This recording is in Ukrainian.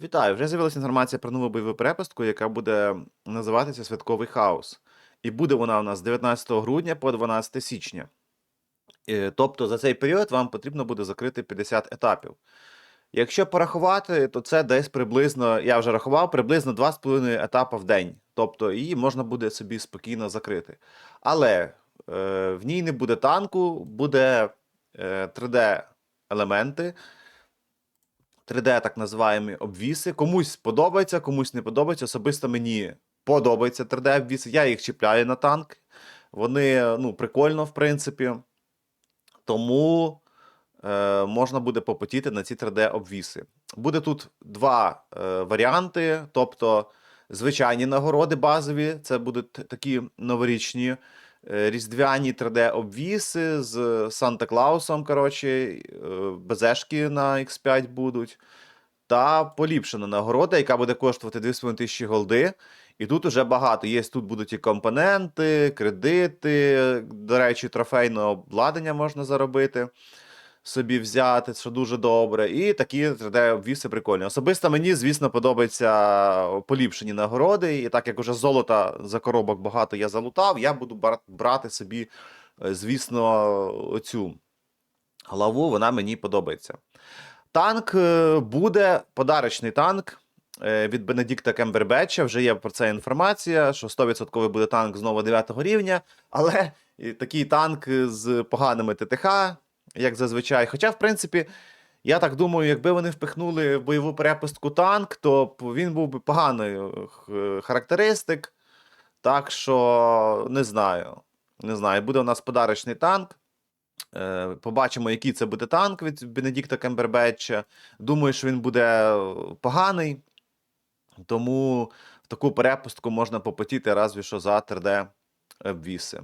Вітаю! Вже з'явилася інформація про нову бойову перепустку, яка буде називатися Святковий хаос. І буде вона у нас з 19 грудня по 12 січня. Е, Тобто за цей період вам потрібно буде закрити 50 етапів. Якщо порахувати, то це десь приблизно, я вже рахував, приблизно 2,5 етапа в день. Тобто її можна буде собі спокійно закрити. Але е, в ній не буде танку, буде е, 3D-елементи. 3D так називаємо обвіси. Комусь подобається, комусь не подобається. Особисто мені подобається 3D обвіси. Я їх чіпляю на танк. Вони ну, прикольно, в принципі. Тому е, можна буде попотіти на ці 3D обвіси. Буде тут два е, варіанти. Тобто, звичайні нагороди базові, це будуть такі новорічні. Е, Різдвяні 3D-обвіси з Санта Клаусом, коротше, е, безешки на X5 будуть. Та поліпшена нагорода, яка буде коштувати 2,5 тисячі голди. І тут уже багато. Є тут будуть і компоненти, кредити. До речі, трофейне обладнання можна заробити, собі взяти, що дуже добре. І такі 3D-обвіси прикольні. Особисто мені, звісно, подобаються поліпшені нагороди. І так як уже золота за коробок багато я залутав, я буду бра- брати собі, е, звісно, оцю главу, вона мені подобається. Танк е, буде подарочний танк е, від Бенедикта Кембербетча. Вже є про це інформація, що 100% буде танк знову 9 рівня, але такий танк з поганими ТТХ, як зазвичай. Хоча, в принципі, я так думаю, якби вони впихнули в бойову перепустку танк, то він був би поганий е, характеристик. Так що не знаю. Не знаю, буде у нас подарочний танк. Е, Побачимо, який це буде танк від Бенедикта Кембербетча. Думаю, що він буде е, поганий. Тому в таку перепустку можна попотіти разві що за 3D обвіси.